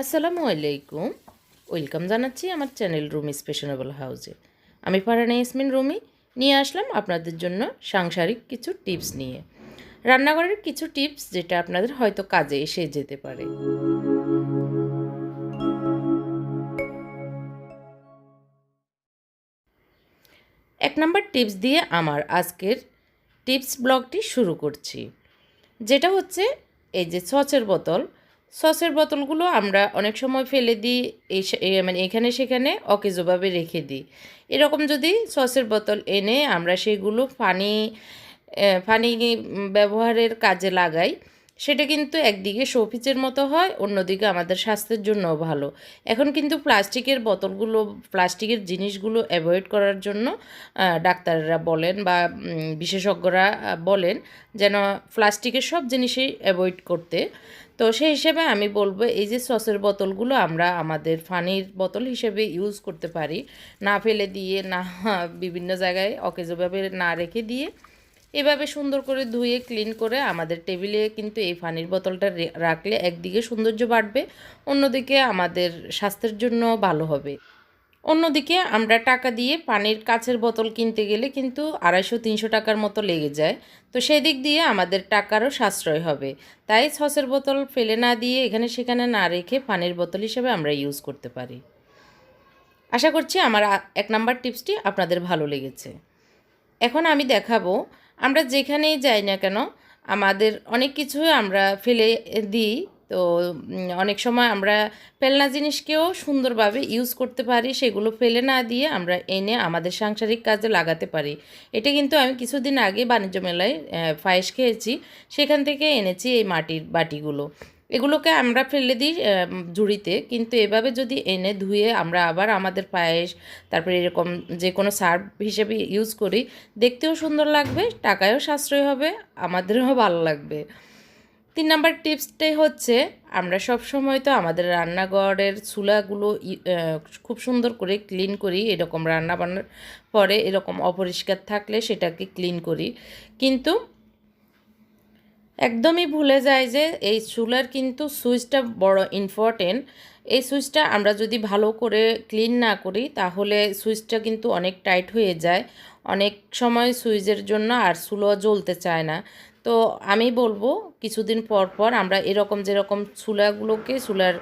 আসসালামু আলাইকুম। ওয়েলকাম জানাচ্ছি আমার চ্যানেল রুমি স্পেশনেবল হাউসে আমি ফারানা ইয়াসমিন রুমি, নিয়ে আসলাম আপনাদের জন্য সাংসারিক কিছু টিপস নিয়ে। রান্নাঘরের কিছু টিপস যেটা আপনাদের হয়তো কাজে এসে যেতে পারে। এক নম্বর টিপস দিয়ে আমার আজকের টিপস ব্লগটি শুরু করছি। যেটা হচ্ছে এই যে সচের বোতল সসের বোতলগুলো আমরা অনেক সময় ফেলে দিই মানে এখানে সেখানে অকেজোভাবে রেখে দিই। এরকম যদি সসের বোতল এনে আমরা সেগুলো পানি পানি ব্যবহারের কাজে লাগাই, সেটা কিন্তু একদিকে শোপিচের মতো হয়, অন্যদিকে আমাদের স্বাস্থ্যের জন্যও ভালো। এখন কিন্তু প্লাস্টিকের বোতলগুলো, প্লাস্টিকের জিনিসগুলো অ্যাভয়েড করার জন্য ডাক্তাররা বলেন বা বিশেষজ্ঞরা বলেন যেন প্লাস্টিকের সব জিনিসই অ্যাভয়েড করতে। তো সেই হিসেবে আমি বলব, এই যে সসের বোতলগুলো আমরা আমাদের ফানির বোতল হিসেবে ইউজ করতে পারি। না ফেলে দিয়ে, না বিভিন্ন জায়গায় অকেজোভাবে না রেখে দিয়ে এভাবে সুন্দর করে ধুয়ে ক্লিন করে আমাদের টেবিলে কিন্তু এই পানির বোতলটা রাখলে একদিকে সৌন্দর্য বাড়বে, অন্যদিকে আমাদের স্বাস্থ্যের জন্য ভালো হবে। অন্যদিকে আমরা টাকা দিয়ে পানির কাছের বোতল কিনতে গেলে কিন্তু আড়াইশো, তিনশো টাকার মতো লেগে যায়। তো সেই দিক দিয়ে আমাদের টাকারও সাশ্রয় হবে। তাই সসের বোতল ফেলে না দিয়ে এখানে সেখানে না রেখে পানির বোতল হিসেবে আমরা ইউজ করতে পারি। আশা করছি আমার এক নাম্বার টিপসটি আপনাদের ভালো লেগেছে। এখন আমি দেখাবো, আমরা যেখানেই যাই না কেন, আমাদের অনেক কিছু আমরা ফেলে দিই তো অনেক সময় আমরা ফেলনা জিনিসকেও সুন্দরভাবে ইউজ করতে পারি, সেগুলো ফেলে না দিয়ে আমরা এনে আমাদের সাংসারিক কাজে লাগাতে পারি। এটা কিন্তু আমি কিছুদিন আগে বাণিজ্য মেলায় পায়েস খেয়েছি, সেখান থেকে এনেছি এই মাটির বাটিগুলো। এগুলোকে আমরা ফেলে দিই ঝুড়িতে, কিন্তু এভাবে যদি এনে ধুয়ে আমরা আবার আমাদের পায়েস, তারপরে এরকম যে কোনো সার্ভ হিসেবে ইউজ করি, দেখতেও সুন্দর লাগবে, টাকায়ও সাশ্রয় হবে, আমাদেরও ভালো লাগবে। তিন নাম্বার টিপসটাই হচ্ছে, আমরা সব সময় তো আমাদের রান্নাঘরের চুলাগুলো খুব সুন্দর করে ক্লিন করি, এরকম রান্না বান্নার পরে এরকম অপরিষ্কার থাকলে সেটাকে ক্লিন করি। কিন্তু একদমই ভুলে যায় যে এই চুলার কিন্তু সুইচটা বড় ইম্পর্টেন্ট এই সুইচটা আমরা যদি ভালো করে ক্লিন না করি, তাহলে সুইচটা কিন্তু অনেক টাইট হয়ে যায়। অনেক সময় সুইচের জন্য আর চুলো জ্বলতে চায় না। তো আমি বলব কিছুদিন পর পর আমরা এরকম যেরকম চুলাগুলোকে, চুলার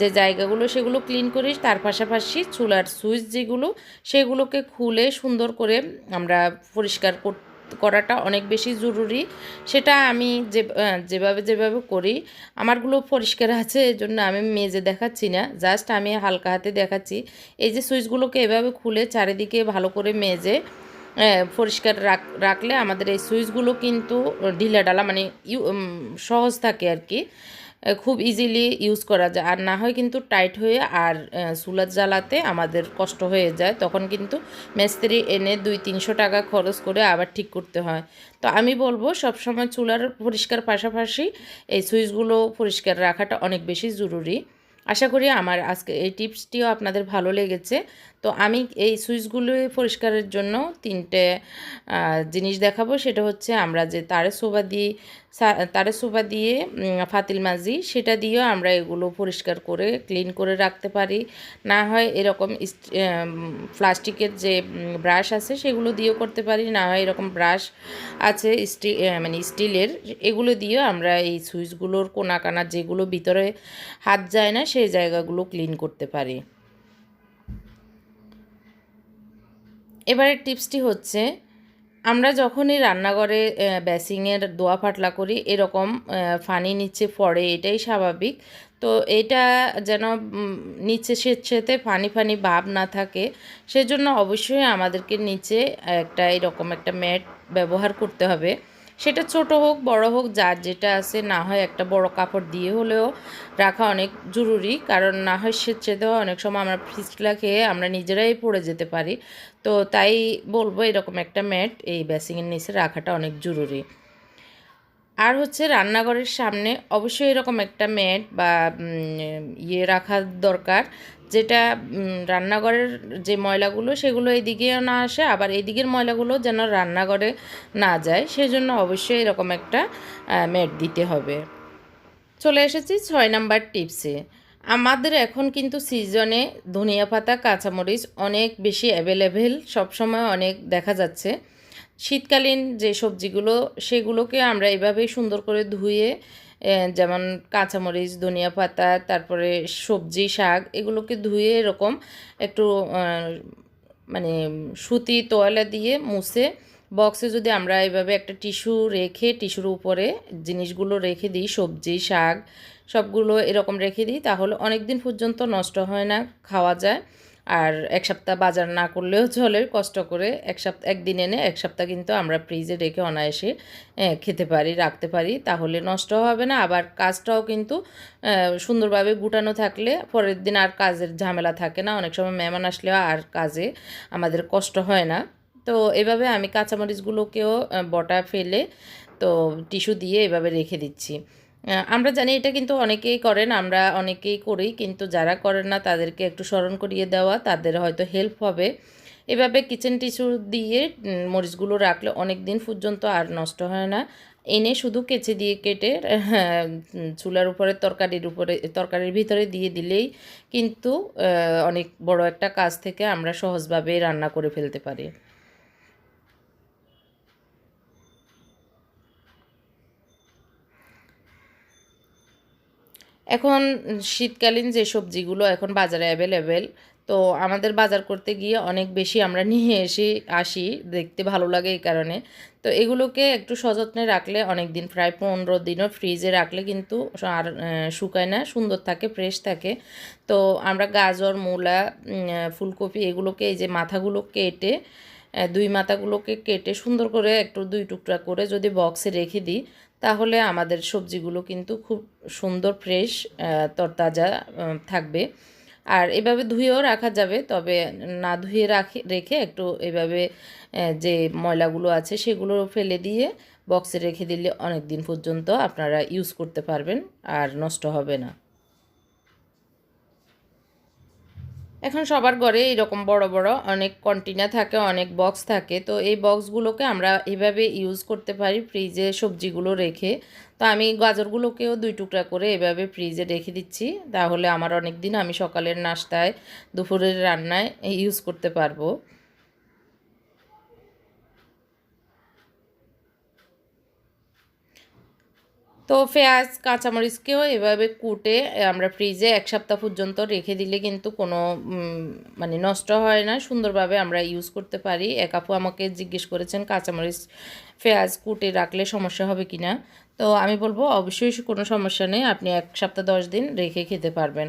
যে জায়গাগুলো সেগুলো ক্লিন করি তার পাশাপাশি চুলার সুইচ যেগুলো সেগুলোকে খুলে সুন্দর করে আমরা পরিষ্কার করতে করাটা অনেক বেশি জরুরি। সেটা আমি যে যেভাবে যেভাবে করি, আমারগুলো পরিষ্কার আছে এই জন্য আমি মেজে দেখাচ্ছি না জাস্ট আমি হালকা হাতে দেখাচ্ছি। এই যে সুইচগুলোকে এভাবে খুলে চারিদিকে ভালো করে মেজে পরিষ্কার রাখ, রাখলে আমাদের এই সুইচগুলো কিন্তু ঢিলা ডালা মানে ইউ সহজ থাকে আর কি। খুব ইজিলি ইউজ করা যায়। আর না হয় কিন্তু টাইট হয়ে আর চুলা জ্বালাতে আমাদের কষ্ট হয়ে যায়। তখন কিন্তু মিস্ত্রি এনে দুই তিনশো টাকা খরচ করে আবার ঠিক করতে হয়। তো আমি বলব, সবসময় চুলার পরিষ্কার পাশাপাশি এই সুইচগুলো পরিষ্কার রাখাটা অনেক বেশি জরুরি। আশা করি আমার আজকে এই টিপসটিও আপনাদের ভালো লেগেছে। তো আমি এই সুইচগুলো পরিষ্কারের জন্য তিনটে জিনিস দেখাবো। সেটা হচ্ছে আমরা যে তারে সোবা সা- তারে সোবা দিয়ে ফাতিল মাজি, সেটা দিয়েও আমরা এগুলো পরিষ্কার করে, ক্লিন করে রাখতে পারি। না হয় এরকম প্লাস্টিকের যে ব্রাশ আছে, সেগুলো দিয়েও করতে পারি। না হয় এরকম ব্রাশ আছে, স্টি মানে স্টিলের, এগুলো দিয়েও আমরা এই সুইচগুলোর কোনা কানা যেগুলো ভিতরে হাত যায় না সেই জায়গাগুলো ক্লিন করতে পারি। এবারের টিপসটি হচ্ছে আমরা যখনই রান্নাঘরে আহ, বেসিংয়ের দোয়া ফাটলা করি এরকম ফানি নিচে পড়ে এটাই স্বাভাবিক। তো এটা যেন নিচে স্বেচ্ছেতে ফানি ফানি ভাব না থাকে সেজন্য অবশ্যই আমাদেরকে নিচে একটা এরকম একটা ম্যাট ব্যবহার করতে হবে। সেটা ছোট হোক, বড় হোক, যার যেটা আছে, না হয় একটা বড় কাপড় দিয়ে হলেও রাখা অনেক জরুরি। কারণ না হয় স্বেচ্ছেতেও অনেক সময় আমরা ফিস্টলা খেয়ে আমরা নিজেরাই পড়ে যেতে পারি। তো তাই বলব এরকম একটা ম্যাট এই বেসিংয়ের নিচে রাখাটা অনেক জরুরি। আর হচ্ছে রান্নাঘরের সামনে অবশ্যই এরকম একটা ম্যাট বা ইয়ে রাখা দরকার, যেটা রান্নাঘরের যে ময়লাগুলো সেগুলো এদিকেও না আসে, আবার এদিকের ময়লাগুলো যেন রান্নাঘরে না যায়, সেজন্য অবশ্যই এরকম একটা ম্যাট দিতে হবে। চলে এসেছি ছয় নাম্বার টিপসে। আমাদের এখন কিন্তু সিজনে ধনিয়া পাতা, কাঁচামরিচ অনেক বেশি অ্যাভেলেবেল সবসময় অনেক দেখা যাচ্ছে। শীতকালীন যে সবজিগুলো, সেগুলোকে আমরা এভাবেই সুন্দর করে ধুয়ে যেমন কাঁচামরিচ, ধনিয়া পাতা, তারপরে সবজি, শাক, এগুলোকে ধুয়ে এরকম একটু মানে সুতি তোয়ালা দিয়ে মুছে বক্সে যদি আমরা এভাবে একটা টিস্যু রেখে, টিস্যুর উপরে জিনিসগুলো রেখে দিই, সবজি, শাক, সবগুলো এরকম রেখে দিই, তাহলে অনেক দিন পর্যন্ত নষ্ট হয় না, খাওয়া যায়। আর এক সপ্তাহ বাজার না করলেও চলে, কষ্ট করে এক সপ্তাহ, একদিন এনে এক সপ্তাহ কিন্তু আমরা ফ্রিজে রেখে অনায়াসে খেতে পারি, রাখতে পারি, তাহলে নষ্ট হবে না। আবার কাজটাও কিন্তু সুন্দরভাবে গুটানো থাকলে পরের দিন আর কাজের ঝামেলা থাকে না। অনেক সময় মেহমান আসলেও আর কাজে আমাদের কষ্ট হয় না। তো এভাবে আমি কাঁচামরিচগুলোকেও বটা ফেলে, তো টিস্যু দিয়ে এভাবে রেখে দিচ্ছি। আমরা জানি এটা কিন্তু অনেকেই করেন, আমরা অনেকেই করি, কিন্তু যারা করেন না, তাদেরকে একটু স্মরণ করিয়ে দেওয়া, তাদের হয়তো হেল্প হবে। এভাবে কিচেন টিস্যু দিয়ে মরিচগুলো রাখলে অনেক দিন পর্যন্ত আর নষ্ট হয় না। এনে শুধু কেচে দিয়ে কেটে চুলার উপরে, তরকারির উপরে, তরকারির ভিতরে দিয়ে দিলেই কিন্তু অনেক বড় একটা কাজ থেকে আমরা সহজভাবে রান্না করে ফেলতে পারি। এখন শীতকালীন যে সবজিগুলো এখন বাজারে অ্যাভেলেবেল তো আমাদের বাজার করতে গিয়ে অনেক বেশি আমরা নিয়ে এসে আসি, দেখতে ভালো লাগে এই কারণে। তো এগুলোকে একটু সযত্নে রাখলে অনেক দিন প্রায় পনেরো দিনও ফ্রিজে রাখলে কিন্তু আর শুকায় না, সুন্দর থাকে ফ্রেশ থাকে। তো আমরা গাজর, মূলা ফুলকপি এগুলোকে এই যে মাথাগুলো কেটে দুই মাথাগুলোকে কেটে সুন্দর করে একটু দুই টুকরা করে যদি বক্সে রেখে দিই তাহলে আমাদের সবজিগুলো কিন্তু খুব সুন্দর ফ্রেশ তরতাজা থাকবে। আর এভাবে ধুয়েও রাখা যাবে, তবে না ধুয়ে রাখে, রেখে একটু এভাবে যে ময়লাগুলো আছে সেগুলো ফেলে দিয়ে বক্সে রেখে দিলে অনেক দিন পর্যন্ত আপনারা ইউজ করতে পারবেন আর নষ্ট হবে না। এখন সবার ঘরে এরকম বড় বড় অনেক কন্টেনার থাকে, অনেক বক্স থাকে। তো এই বক্সগুলোকে আমরা এভাবে ইউজ করতে পারি ফ্রিজে সবজিগুলো রেখে। তো আমি গাজরগুলোকেও দুই টুকরা করে এভাবে ফ্রিজে রেখে দিচ্ছি। তাহলে আমার অনেক দিন আমি সকালের নাস্তায়, দুপুরের রান্নায় ইউজ করতে পারব। তো পেঁয়াজ কাঁচামরিচকেও এভাবে কুটে আমরা ফ্রিজে এক সপ্তাহ পর্যন্ত রেখে দিলে কিন্তু কোনো মানে নষ্ট হয় না। সুন্দরভাবে আমরা ইউজ করতে পারি। এক আপু আমাকে জিজ্ঞেস করেছেন, কাঁচামরিচ, পেঁয়াজ কুটে রাখলে সমস্যা হবে কিনা? তো আমি বলব, অবশ্যই কোনো সমস্যা নেই। আপনি এক সপ্তাহ দশ দিন রেখে খেতে পারবেন।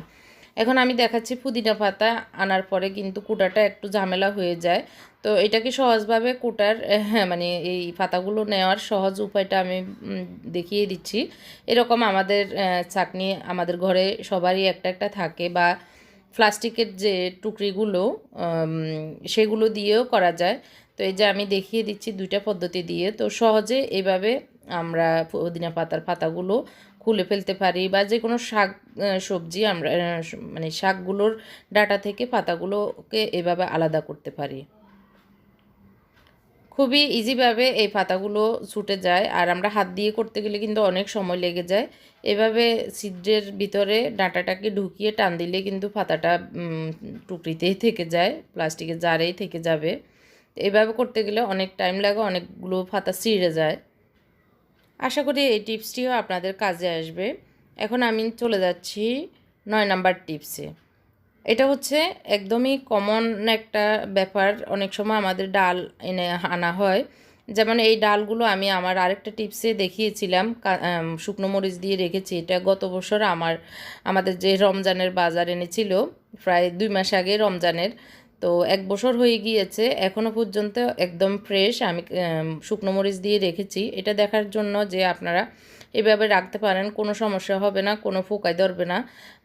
এখন আমি দেখাচ্ছি পুদিনা পাতা আনার পরে কিন্তু কুটাটা একটু ঝামেলা হয়ে যায়। তো এটাকে সহজভাবে কুটার হ্যাঁ মানে এই পাতাগুলো নেওয়ার সহজ উপায়টা আমি দেখিয়ে দিচ্ছি। এরকম আমাদের চাটনি আমাদের ঘরে সবারই একটা একটা থাকে বা প্লাস্টিকের যে টুকরিগুলো সেগুলো দিয়েও করা যায়। তো এই যে আমি দেখিয়ে দিচ্ছি দুইটা পদ্ধতি দিয়ে। তো সহজে এইভাবে আমরা পুদিনা পাতার পাতাগুলো খুলে ফেলতে পারি বা যে কোনো শাক সবজি আমরা মানে শাকগুলোর ডাটা থেকে পাতাগুলোকে এভাবে আলাদা করতে পারি। খুবই ইজিভাবে এই পাতাগুলো ছুটে যায় আর আমরা হাত দিয়ে করতে গেলে কিন্তু অনেক সময় লেগে যায়। এভাবে ছিদ্রের ভিতরে ডাঁটাটাকে ঢুকিয়ে টান দিলে কিন্তু পাতাটা টুকরিতেই থেকে যায়, প্লাস্টিকের জারেই থেকে যাবে। এভাবে করতে গেলে অনেক টাইম লাগে, অনেকগুলো পাতা ছিঁড়ে যায়। আশা করি এই টিপসটিও আপনাদের কাজে আসবে। এখন আমি চলে যাচ্ছি নয় নাম্বার টিপসে। এটা হচ্ছে একদমই কমন একটা ব্যাপার। অনেক সময় আমাদের ডাল এনে আনা হয়। যেমন এই ডালগুলো আমি আমার আরেকটা টিপসে দেখিয়েছিলাম। শুকনো মরিচ দিয়ে রেখেছি। এটা গত বছর আমার, আমাদের যে রমজানের বাজার এনেছিল, প্রায় দুই মাস আগে রমজানের তো এক বছর হয়ে গিয়েছে এখনও পর্যন্ত একদম ফ্রেশ আমি শুকনো মরিচ দিয়ে রেখেছি। এটা দেখার জন্য যে আপনারা এভাবে রাখতে পারেন, কোনো সমস্যা হবে না, কোনো ফোকায় ধরবে না।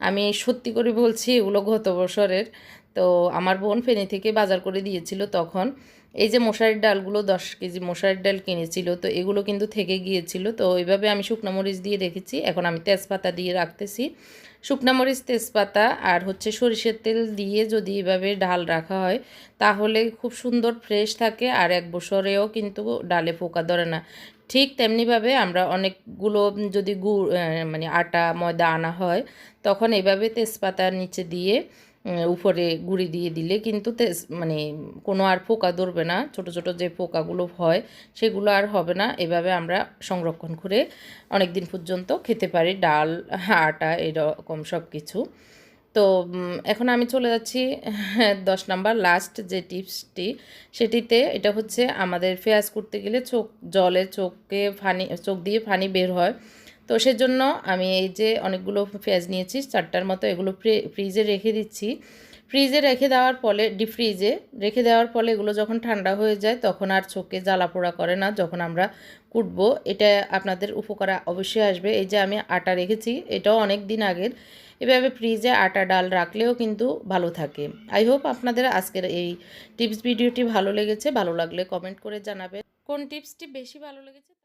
আমি সত্যি করে বলছি, এগুলো গত বছরের তো আমার বোন ফেনী থেকে বাজার করে দিয়েছিল তখন। এই যে মশারির ডালগুলো, দশ কেজি মশারির ডাল কিনেছিল, তো এগুলো কিন্তু থেকে গিয়েছিল। তো এইভাবে আমি শুকনো মরিচ দিয়ে রেখেছি। এখন আমি তেজপাতা দিয়ে রাখতেছি। শুকনো মরিচ, তেজপাতা আর হচ্ছে সরিষের তেল দিয়ে যদি এভাবে ডাল রাখা হয়, তাহলে খুব সুন্দর ফ্রেশ থাকে আর এক বছরেও কিন্তু ডালে পোকা ধরে না। ঠিক তেমনিভাবে আমরা অনেকগুলো যদি গুড় মানে আটা, ময়দা আনা হয়, তখন এভাবে তেজপাতার নিচে দিয়ে উপরে গুঁড়ি দিয়ে দিলে কিন্তু তেজ মানে কোনো আর পোকা ধরবে না। ছোট ছোট যে পোকাগুলো হয়, সেগুলো আর হবে না। এভাবে আমরা সংরক্ষণ করে অনেক দিন পর্যন্ত খেতে পারি। ডাল, আটা, এরকম সব কিছু। তো এখন আমি চলে যাচ্ছি, দশ নাম্বার লাস্ট যে টিপসটি, সেটিতে এটা হচ্ছে আমাদের ফেয়াজ করতে গেলে চোখ, জলে চোখে ফানি চোখ দিয়ে ফানি বের হয়। তো সেজন্য আমি এই যে অনেকগুলো পেঁয়াজ নিয়েছি, চারটার মতো এগুলো ফ্রি- ফ্রিজে রেখে দিচ্ছি। ফ্রিজে রেখে দেওয়ার ফলে ডিপ ফ্রিজে রেখে দেওয়ার ফলে এগুলো যখন ঠান্ডা হয়ে যায় তখন আর চোখে জ্বালা পোড়া করে না যখন আমরা কুটবো। এটা আপনাদের উপকারে অবশ্যই আসবে। এই যে আমি আটা রেখেছি, এটাও অনেক দিন আগের। এভাবে ফ্রিজে আটা, ডাল রাখলেও কিন্তু ভালো থাকে। আই হোপ আপনাদের আজকের এই টিপস ভিডিওটি ভালো লেগেছে। ভালো লাগলে কমেন্ট করে জানাবেন। কোন টিপসটি বেশি ভালো লেগেছে?